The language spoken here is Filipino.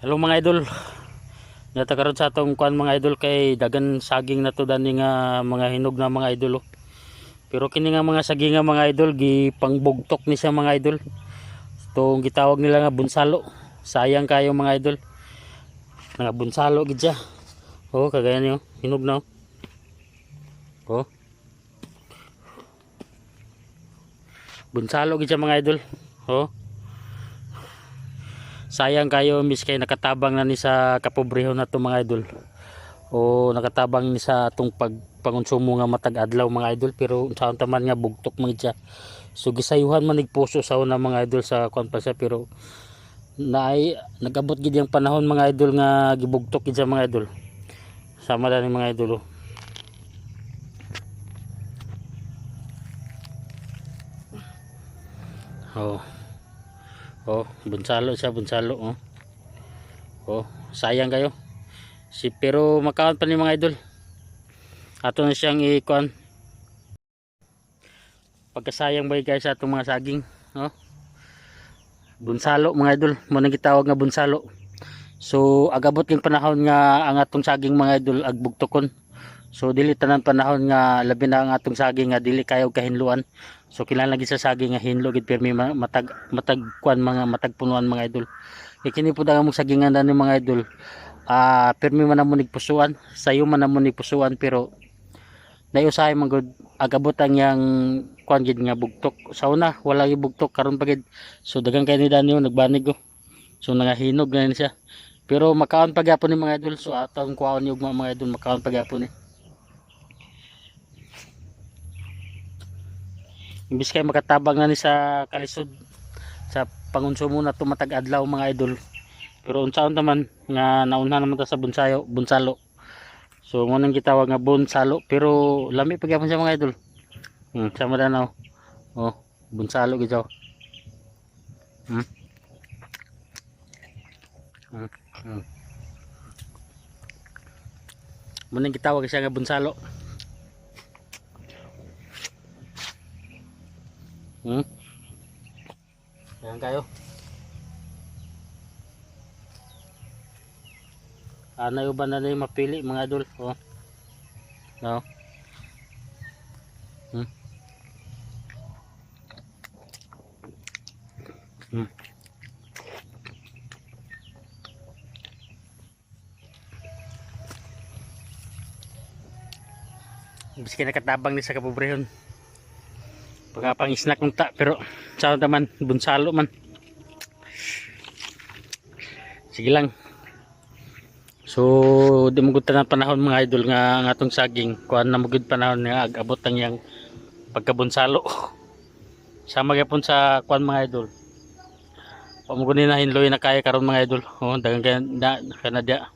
Hello mga idol. Nata karon sa atong kuan mga idol kay dagan saging na to dani nga mga hinog na mga idol. oh. Pero kini nga mga saging nga mga idol gi pangbugtok ni siya mga idol. Itong gitawag nila nga bunsalo. Sayang kayo mga idol. Nga bunsalo gid siya. Oh, kagaya niyo, hinog na. Oh. Oh. Bunsalo gid siya mga idol. Oh. Sayang kayo miss kay nakatabang na ni sa kapobrehon na to mga idol. O nakatabang ni sa atong pagpangonsumo nga matag adlaw mga idol. Pero unsaon taman nga bugtok man siya. So gisayuhan man nig puso sa una mga idol sa kwan pa siya. Pero naay nagabot gid yung panahon mga idol nga gibugtok gid siya mga idol. Sama na ni mga idol oh. Oh. Oh, bunsalo siya, bunsalo oh. Oh, sayang kayo. Si pero makaon pa ni mga idol. Ato na siyang ikuan. Pagkasayang ba guys sa atong mga saging, oh. Bunsalo mga idol, mo nang gitawag nga bunsalo. So agabot yung panahon nga ang atong saging mga idol agbugtokon. So dili tanan panahon nga labi na ang atong saging nga dili kayo kahinluan. So kinahanglan lagi sa saging nga hinlo gid pirmi ma- matag matag kuan mga matag punuan mga idol. E kini po daga mong sagingan dani mga idol. Ah pirmi man namo pusuan, sayo man namo pusuan pero nayusahay man gud agabot ang yang kuan gid nga bugtok. Sa una wala gyud bugtok karon pa gid. So dagang kay ni Danyo nagbanig ko. So nangahinog na ni siya. Pero makaon pa gyapon ni mga idol. So atong kuhaon yung mga, idol makaon pa gyapon ni. Imbis kay makatabang na ni sa kalisod sa pangonsumo na tumatag adlaw mga idol pero unsaon taman nga nauna naman ta sa bunsayo bunsalo so mo nang gitawag nga bunsalo pero lami pa gyapon mga idol hmm, sama na oh bunsalo siya hmm. Hmm. Hmm. mo nang gitawag siya nga bunsalo Hmm? Yan kayo. Ano yung ba na yung mapili mga idol? Oh. No? Hmm? Hmm. Biski nakatabang ni sa kapobrehon pagkapang snack ng ta pero sa naman bunsalo man. Sige lang. So di mo na panahon mga idol nga ang atong saging. Kuan na mo panahon nga agabot ang yang pagkabunsalo. Sama gyapon sa kuan mga idol. Pamugod na hinloy na kaya karon mga idol. Oh dagang kaya na kanadya